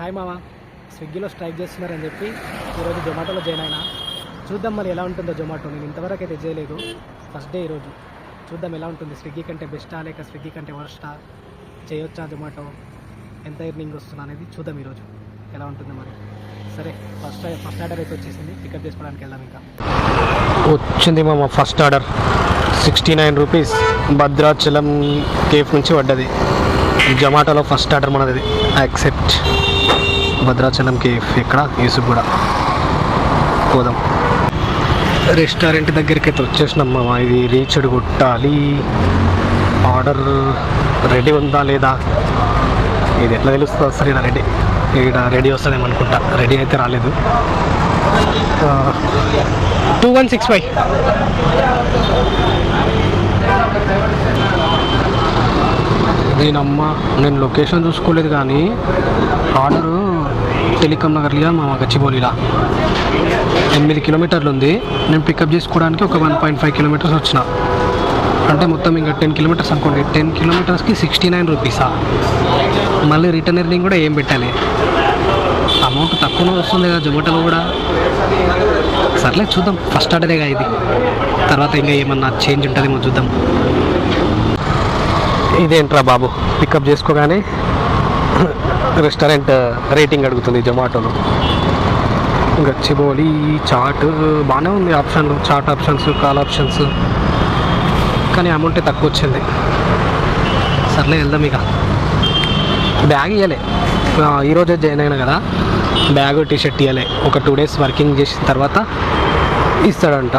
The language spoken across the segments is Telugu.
హాయ్ మామ. స్విగ్గీలో స్ట్రైక్ చేస్తున్నారని చెప్పి ఈరోజు జొమాటోలో జాయిన్ అయినా. చూద్దాం మరి ఎలా ఉంటుందో జొమాటో. నేను ఇంతవరకు అయితే చేయలేదు. ఫస్ట్ డే ఈరోజు. చూద్దాం ఎలా ఉంటుంది. స్విగ్గీ కంటే బెస్టా లేక స్విగ్గీ కంటే వర్స్టా? చేయొచ్చా జొమాటో? ఎంత ఎర్నింగ్ వస్తున్నా అనేది చూద్దాం ఈరోజు. ఎలా ఉంటుంది మరి? సరే ఫస్ట్ ఫస్ట్ ఆర్డర్ అయితే వచ్చేసింది. పికప్ చేసుకోవడానికి వెళ్దాం ఇంకా. వచ్చింది మామ first order. Sixty nine rupees Bhadrachalam cafe నుంచి పడ్డది. జొమాటోలో ఫస్ట్ ఆర్డర్ మనది. యాక్సెప్ట్. భద్రాచలం కేఫ్ ఇక్కడ యూసుఫ్ కూడా. పోదాం. రెస్టారెంట్ దగ్గరికి అయితే వచ్చేసినాం ఇది రీచ్డ్ కొట్టాలి. ఆర్డర్ రెడీ ఉందా లేదా? ఇది ఎట్లా తెలుస్తుంది అసలు? ఇక్కడ రెడీ. ఇక్కడ రెడీ వస్తుందేమో అనుకుంటా. రెడీ అయితే రాలేదు. Two one six five. నేనమ్మ నేను లొకేషన్ చూసుకోలేదు కానీ ఆర్డరు టెలికాం నగర్లో మా గచ్చిబౌలిలా. ఎనిమిది కిలోమీటర్లు ఉంది. నేను పికప్ చేసుకోవడానికి ఒక వన్ పాయింట్ ఫైవ్ కిలోమీటర్స్ వచ్చిన. అంటే మొత్తం ఇంకా టెన్ కిలోమీటర్స్ అనుకోండి. టెన్ కిలోమీటర్స్కి సిక్స్టీ నైన్ రూపీసా మళ్ళీ రిటర్న్ ఎర్నింగ్ కూడా ఏం పెట్టాలి? అమౌంట్ తక్కువనే వస్తుంది కదా జొమాటోలో కూడా. సర్లే చూద్దాం. ఫస్ట్ ఆర్డరేగా ఇది. తర్వాత ఇంకా ఏమన్నా చేంజ్ ఉంటుందేమో చూద్దాం. ఇదేంట్రా బాబు? పికప్ చేసుకోగానే రెస్టారెంట్ రేటింగ్ uh, అడుగుతుంది జొమాటోలో గచ్చిబౌలి చాట్ బాగానే ఉంది ఆప్షన్లు చాట్ ఆప్షన్స్ కాల్ ఆప్షన్స్ కానీ అమౌంటే తక్కువ వచ్చింది. సర్లే వెళ్దాం ఇక. బ్యాగ్ ఇవ్వలే ఈరోజే జాయిన్ అయినా కదా. బ్యాగ్ టీషర్ట్ ఇవ్వలే ఒక టూ డేస్ వర్కింగ్ చేసిన తర్వాత ఇస్తాడంట.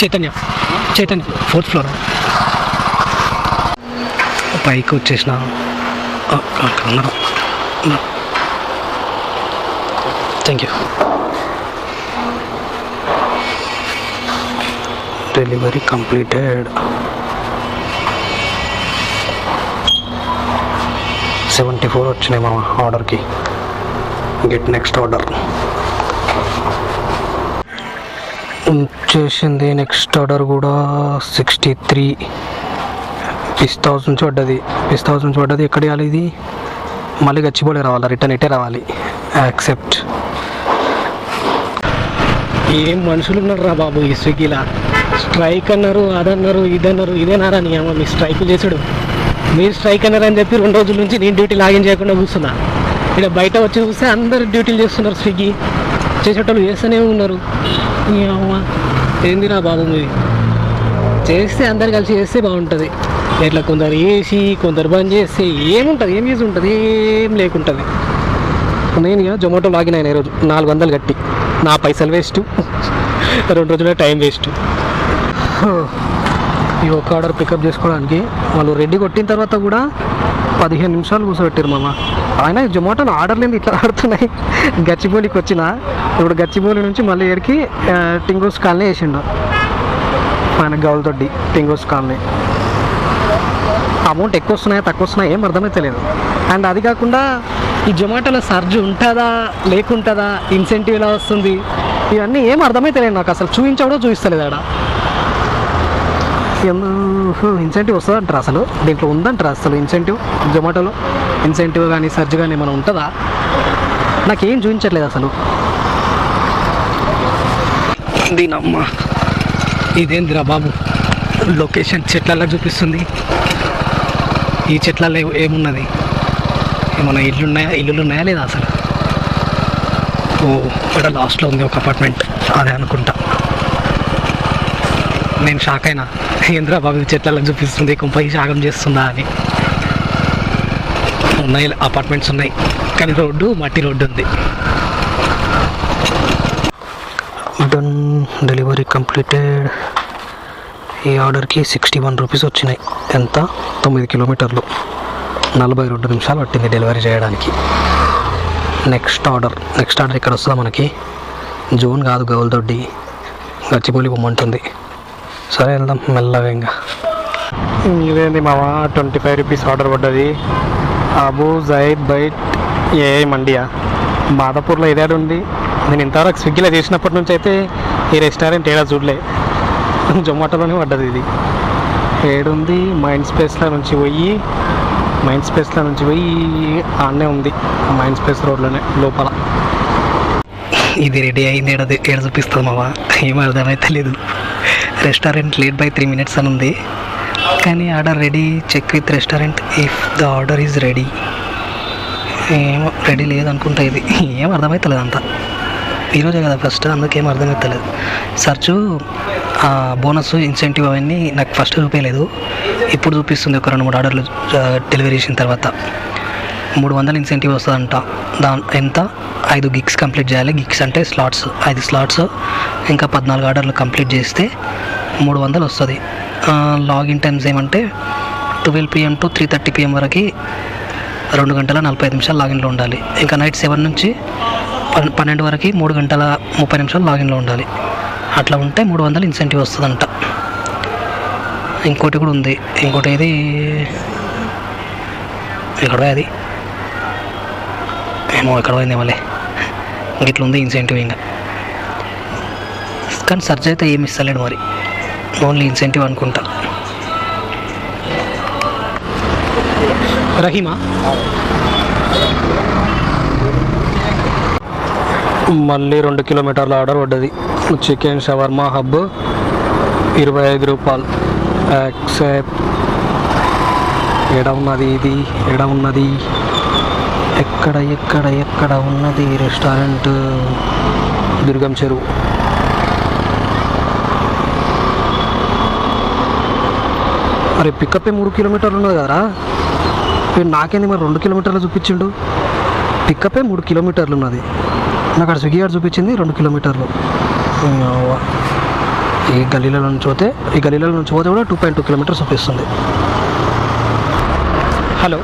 చైతన్య. చైతన్య ఫోర్త్ ఫ్లోర్ పైకి వచ్చేసిన అక్కడ ఉన్నారు. Thank you delivery completed seventy four వచ్చినాయి మా ఆర్డర్కి గెట్ నెక్స్ట్ ఆర్డర్ చేసింది నెక్స్ట్ ఆర్డర్ కూడా సిక్స్టీ త్రీ. పిస్తా హౌస్ నుంచి పడ్డది పిస్తా హౌస్ నుంచి పడ్డది ఎక్కడ ఇవ్వాలి ఇది? మళ్ళీ గచ్చిపోలే రావాలి? రిటర్న్ ఇటే రావాలి. యాక్సెప్ట్ ఏం మనుషులు ఉన్నారు రా బాబు ఈ స్విగ్గీలా? స్ట్రైక్ అన్నారు అదన్నారు ఇదన్నారు ఇదేనారా నీ అమ్మ? మీ స్ట్రైక్ చేసాడు మీరు స్ట్రైక్ అన్నారు అని చెప్పి రెండు రోజుల నుంచి నేను డ్యూటీ లాగిన్ చేయకుండా కూర్చున్నా. ఇక్కడ బయట వచ్చి చూస్తే అందరు డ్యూటీలు చేస్తున్నారు స్విగ్గీ. చేసేటోళ్ళు చేస్తూనే ఉన్నారు. ఏంది అమ్మ బాగుంది చేస్తే అందరు కలిసి చేస్తే బాగుంటుంది. ఇట్లా కొందరు వేసి కొందరు బంద్ చేస్తే ఏముంటుంది? ఏం చేసి ఉంటుంది ఏం లేకుంటుంది. నేను ఇక జొమాటో లాగిన్ అయినా ఈరోజు. నాలుగు వందలు కట్టి. నా పైసలు వేస్ట్. రెండు రోజుల టైం వేస్ట్. ఈ ఒక్క ఆర్డర్ పికప్ చేసుకోవడానికి వాళ్ళు రెడీ కొట్టిన తర్వాత కూడా పదిహేను నిమిషాలు కూర్చోబెట్టారు మామ. ఆయన జొమాటోలో ఆర్డర్ ఏంది ఇట్లా ఆడుతున్నాయి? గచ్చిబౌలికి వచ్చిన ఇప్పుడు గచ్చిబౌలి నుంచి మళ్ళీ ఏడికి టింగోస్ కాలనీ వేసిండు. ఆయన గౌలతోటి టింగోస్ కాలనీ. అమౌంట్ ఎక్కువ వస్తున్నాయా తక్కువ వస్తున్నాయా ఏం అర్థమైతలేదు అండ్ అది కాకుండా ఈ జొమాటోలో సర్జ్ ఉంటుందా లేకుంటుందా ఇన్సెంటివ్ ఎలా వస్తుంది ఇవన్నీ ఏం అర్థమైతలేదు నాకు. అసలు చూపించవడో చూపిస్తలేదు ఆడ. ఇన్సెంటివ్ వస్తుందంటారా అసలు? దీంట్లో ఉందంటారా అసలు ఇన్సెంటివ్ జొమాటోలో? ఇన్సెంటివ్ కానీ సర్జ్ కానీ ఏమైనా ఉంటుందా? నాకేం చూపించట్లేదు అసలు. దీనమ్మ ఇదేందిరా బాబు? లొకేషన్ చెట్లలో చూపిస్తుంది. ఈ చెట్లలో ఏమున్నది? ఏమన్నా ఇల్లు ఉన్నాయా ఇల్లులు ఉన్నాయా లేదా అసలు? ఓ ఇక్కడ లాస్ట్లో ఉంది ఒక అపార్ట్మెంట్ అదే అనుకుంటా. నేను షాక్ అయినా. ఏంద్రా బాబు చెట్లలో చూపిస్తుంది కుంపై శాగం చేస్తుందా అని. ఉన్నాయి అపార్ట్మెంట్స్ ఉన్నాయి. కానీ రోడ్డు మట్టి రోడ్డు ఉంది. డన్ డెలివరీ కంప్లీటెడ్ ఈ ఆర్డర్కి సిక్స్టీ వన్ రూపీస్ వచ్చినాయి. ఎంత? తొమ్మిది కిలోమీటర్లు. నలభై రెండు నిమిషాలు పట్టింది డెలివరీ చేయడానికి. నెక్స్ట్ ఆర్డర్ నెక్స్ట్ ఆర్డర్ ఇక్కడ వస్తుందా మనకి? జోన్ కాదు గౌల్దొడ్డి బొమ్మ ఉంటుంది సరే వెళ్దాం మెల్లగా ఇంకా. ఇదేంది మావా? ట్వంటీ ఫైవ్ రూపీస్ ఆర్డర్ పడ్డది. అబూ జైద్ బైట్ ఏ మండియా. మాదాపూర్లో ఇదే ఉంది. నేను ఇంతవరకు స్విగ్గీలో చేసినప్పటి నుంచి అయితే ఈ రెస్టారెంట్ ఏడా చూడలే. జొమాటోలోనే పడ్డది ఇది. ఏడుంది? మైండ్ స్పేస్లో నుంచి పోయి మైండ్ స్పేస్లో నుంచి పోయి ఆడనే ఉంది. మైండ్ స్పేస్ రోడ్లోనే లోపల. ఇది రెడీ అయింది. ఏడ ఏడ చూపిస్తుంది మావా? ఏం అర్థమైతే లేదు restaurant late by three minutes అని ఉంది. కానీ order ready check with restaurant. If the order is ready ఏమో రెడీ లేదనుకుంటా ఇది. ఏం అర్థమవుతలేదు అంతా. ఈరోజే కదా ఫస్ట్ అందుకేం అర్థమవుతలేదు సర్చ్ బోనస్ ఇన్సెంటివ్ అవన్నీ నాకు ఫస్ట్ చూపించలేదు ఇప్పుడు చూపిస్తుంది ఒక రెండు మూడు ఆర్డర్లు డెలివరీ చేసిన తర్వాత. మూడు వందల ఇన్సెంటివ్ వస్తుందంట. దా ఎంత? ఐదు గిగ్స్ కంప్లీట్ చేయాలి. గిగ్స్ అంటే స్లాట్స్ ఐదు స్లాట్స్ ఇంకా పద్నాలుగు ఆర్డర్లు కంప్లీట్ చేస్తే మూడు వందలు వస్తుంది. లాగిన్ టైమ్స్ ఏమంటే twelve PM to three thirty PM వరకు రెండు గంటల నలభై ఐదు నిమిషాలు లాగిన్లో ఉండాలి. ఇంకా నైట్ సెవెన్ నుంచి పన్నెండు వరకు మూడు గంటల ముప్పై నిమిషాలు లాగిన్లో ఉండాలి. అట్లా ఉంటే మూడు వందలు ఇన్సెంటివ్ వస్తుందంట. ఇంకోటి కూడా ఉంది. ఇంకోటి ఏది? ఇక్కడ అది. ఏమో ఎక్కడ పోయింది మళ్ళీ. ఇట్లా ఉంది ఇన్సెంటివ్ ఇంకా. కానీ సర్చ్ అయితే ఏమి ఇస్తలేడు మరి. ఓన్లీ ఇన్సెంటివ్ అనుకుంటా. రహీమా? మళ్ళీ రెండు కిలోమీటర్ల ఆర్డర్ పడ్డది. చికెన్ షవర్మా హబ్ ఇరవై ఐదు రూపాయలు. యాక్సెప్ట్. ఎడ ఉన్నది ఇది? ఎడ ఉన్నది? ఎక్కడ ఎక్కడ ఎక్కడ ఉన్నది రెస్టారెంట్? దుర్గం చెరువు. అరే పికప్ మూడు కిలోమీటర్లు ఉన్నది కదరా? నాకేంది మరి రెండు కిలోమీటర్లు చూపించిండు? పికప్ మూడు కిలోమీటర్లు ఉన్నది. నాకు అక్కడ స్విగ్గీ గారు చూపించింది రెండు కిలోమీటర్లు. ఈ గల్లీల నుంచి పోతే ఈ గల్లీల నుంచి పోతే కూడా టూ పాయింట్ టూ కిలోమీటర్స్ చూపిస్తుంది. హలో.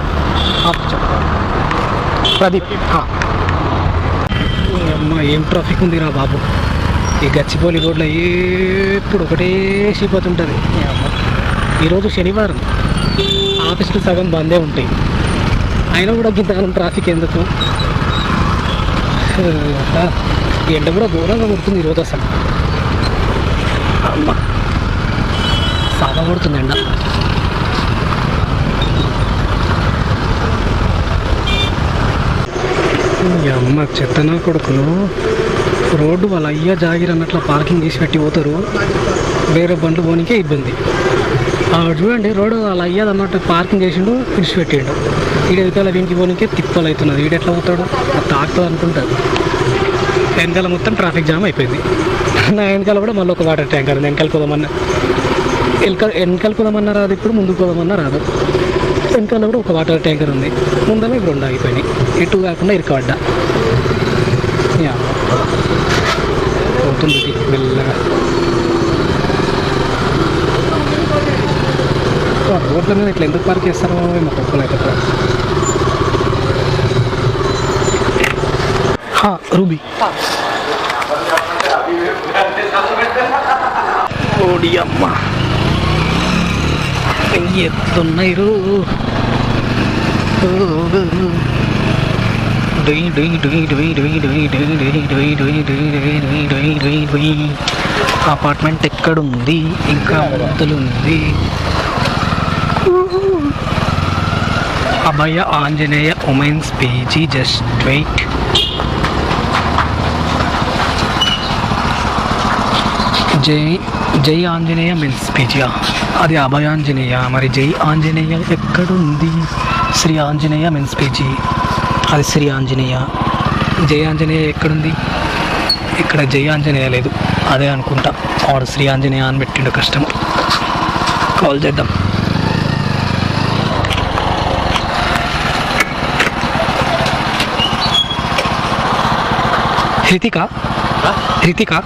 ప్రదీప్. అమ్మ ఏం ట్రాఫిక్ ఉందిరా బాబు? ఈ గచ్చిపోలి రోడ్లో ఎప్పుడు ఒకటే షిపోతుంటుంది. ఈరోజు శనివారం. ఆఫీసులు సగం బందే ఉంటాయి. అయినా కూడా గింతకాలం ట్రాఫిక్ ఎందుకు? ఎండ కూడా ఘోరంగా కొడుతుంది ఈరోజు అసలు. అమ్మ సాగా కొడుతుంది ఎండ. అమ్మ చెత్తనా కొడుకులు. రోడ్డు వాళ్ళ అయ్యా జాగిరన్నట్ల అన్నట్లు పార్కింగ్ చేసి పెట్టి పోతారు. వేరే బండ్లు పోనీకే ఇబ్బంది. చూడండి రోడ్డు అలా అయ్యాది అన్నట్టు పార్కింగ్ చేసిండు విడిచిపెట్టిండు ఈడ ఇతల వీనికి పోనీకే తిప్పలు అవుతున్నది. ఈడ ఎట్లా పోతాడు? తాకుతుంది అనుకుంటారు. వెనకాల మొత్తం ట్రాఫిక్ జామ్ అయిపోయింది. నా వెనకాల కూడా మళ్ళీ ఒక వాటర్ ట్యాంకర్ ఉంది. వెనకాల పోదామన్నా. వెనకాల వెనకాల పోదామన్నా రాదు ఇప్పుడు ముందుకు పోదామన్నా రాదు. వెనకాల కూడా ఒక వాటర్ ట్యాంకర్ ఉంది. ముందర ఇప్పుడు రెండు ఆగిపోయినాయి. ఎటు కాకుండా ఇరుకబడ్డా యా. పోతుంది వెళ్ళి మెల్లగా ఆ రోడ్ల మీద ఇట్లా ఎందుకు పార్క్ చేస్తారో మేము కుక్కలు అయితే రూబీ ఓడి అమ్మ ఎత్తున్నాయి అపార్ట్మెంట్ ఎక్కడుంది ఇంకా ఉంది Abhaya Anjaneya women's PG just wait. Jai Jai Anjaneya men's పీజీయా అది అభయాంజనేయ మరి జై ఆంజనేయ ఎక్కడుంది? Shri Anjaneya men's PG. అది శ్రీ ఆంజనేయ. జై ఆంజనేయ ఎక్కడుంది? ఇక్కడ జై ఆంజనేయ లేదు. అదే అనుకుంటా. వాడు శ్రీ ఆంజనేయ అని పెట్టిండు కష్టం. కాల్ చేద్దాం. Ritika Ritika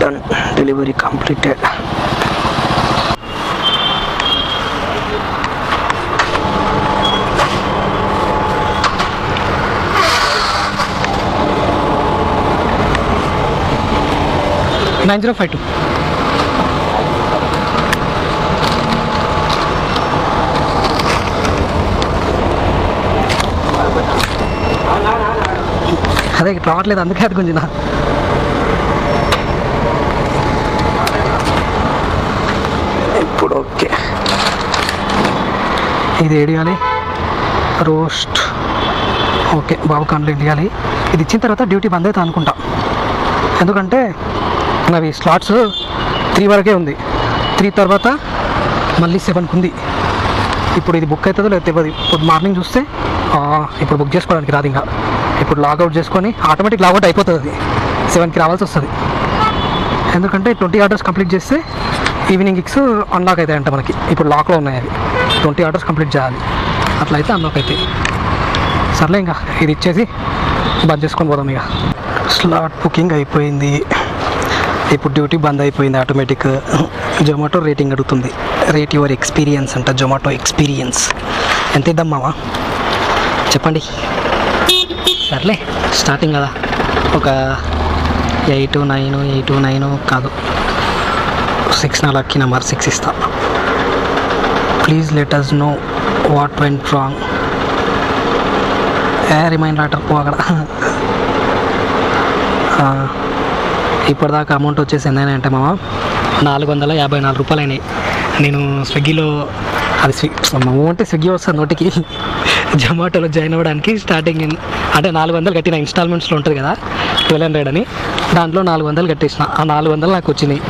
done delivery completed nine zero five two. అదే రావట్లేదు అందుకే అది కొంచెం ఇప్పుడు ఓకే. ఇది ఏడియాలి. రోస్ట్. ఓకే బాబు కంప్లైంట్ ఇవ్వాలి ఇది ఇచ్చిన తర్వాత డ్యూటీ బంద్ అవుతా అనుకుంటా. ఎందుకంటే అవి స్లాట్స్ త్రీ వరకే ఉంది. త్రీ తర్వాత మళ్ళీ సెవెన్కి ఉంది. ఇప్పుడు ఇది బుక్ అవుతుందో లేదో తెలియదు ఇప్పుడు మార్నింగ్ చూస్తే ఇప్పుడు బుక్ చేసుకోవడానికి రాదు ఇంకా. ఇప్పుడు లాగౌట్ చేసుకొని ఆటోమేటిక్ లాగౌట్ అయిపోతుంది. అది సెవెన్కి రావాల్సి వస్తుంది. ఎందుకంటే ట్వంటీ ఆర్డర్స్ కంప్లీట్ చేస్తే ఈవినింగ్ ఇక్స్ అన్లాక్ అవుతాయంట మనకి. ఇప్పుడు లాక్లో ఉన్నాయి అవి. ట్వంటీ ఆర్డర్స్ కంప్లీట్ చేయాలి. అట్లా అయితే అన్లాక్ అవుతాయి సర్లే ఇంకా ఇది ఇచ్చేసి బంద్ చేసుకొని పోదాం ఇక. స్లాట్ బుకింగ్ అయిపోయింది. ఇప్పుడు డ్యూటీ బంద్ అయిపోయింది ఆటోమేటిక్ జొమాటో రేటింగ్ అడుగుతుంది. రేట్ యువర్ ఎక్స్పీరియన్స్ అంట జొమాటో ఎక్స్పీరియన్స్ ఎంత ఇద్దాం మావా? చెప్పండి. సర్లే స్టార్టింగ్ కదా. ఒక ఎయిట్ నైన్ ఎయిట్ నైన్ కాదు. సిక్స్ నా లక్కీ నెంబర్ సిక్స్ ఇస్తా. Please let us know what went wrong a remind letter పో అక్కడ. ఇప్పటిదాకా అమౌంట్ వచ్చేసి ఎంత అంటే మామ? నాలుగు వందల యాభై నాలుగు రూపాయలు అయినాయి నేను స్విగ్గీలో అది స్విగ్ మామ అంటే స్విగ్గీ వస్తుంది నోటికి. జొమాటోలో జాయిన్ అవ్వడానికి స్టార్టింగ్ అంటే నాలుగు వందలు కట్టిన ఇన్స్టాల్మెంట్స్లో ఉంటుంది కదా ట్వెల్వ్ హండ్రెడ్ అని. దాంట్లో నాలుగు వందలు కట్టేసిన. ఆ నాలుగు వందలు నాకు వచ్చినాయి.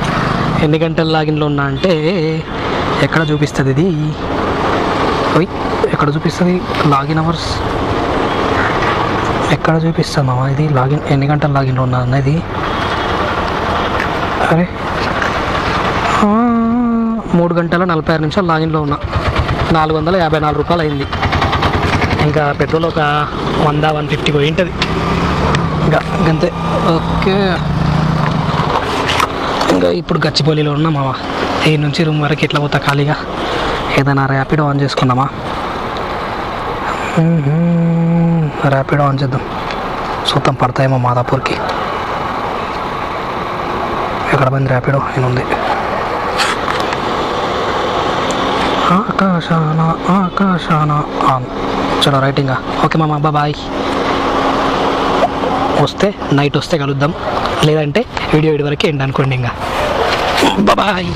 ఎన్ని గంటల లాగిన్లో ఉన్నా అంటే ఎక్కడ చూపిస్తుంది ఇది? ఓయ్ ఎక్కడ చూపిస్తుంది? Login hours. ఎక్కడ చూపిస్తుంది మామ ఇది? లాగిన్ ఎన్ని గంటల లాగిన్లో ఉన్నా అన్నది? అరే మూడు గంటల నలభై ఆరు నిమిషాలు లాగిన్లో ఉన్నా. నాలుగు వందల యాభై నాలుగు రూపాయలు అయింది. ఇంకా పెట్రోల్ ఒక వంద వన్ ఫిఫ్టీ పోయి ఉంటుంది. ఇంకా అంతే ఓకే. ఇంకా ఇప్పుడు గచ్చిపల్లిలో ఉన్నాం మామ ఈ నుంచి రూమ్ వరకు ఎట్లా పోతా ఖాళీగా? ఏదైనా ర్యాపిడ్ ఆన్ చేసుకుందామా? ర్యాపిడ్ ఆన్ చేద్దాం. చూద్దాం పడతాయేమో మాదాపూర్కి. ఎక్కడ పోయింది ర్యాపిడో ఉంది ఆకాశాన. ఆకాశాన ఆన్ చలో రైటింగా ఓకే మా అబ్బా బాయ్. వస్తే నైట్ వస్తే కలుద్దాం. లేదంటే వీడియో వీడి వరకు ఎండ్ అనుకోండి ఇంకా. బాయ్.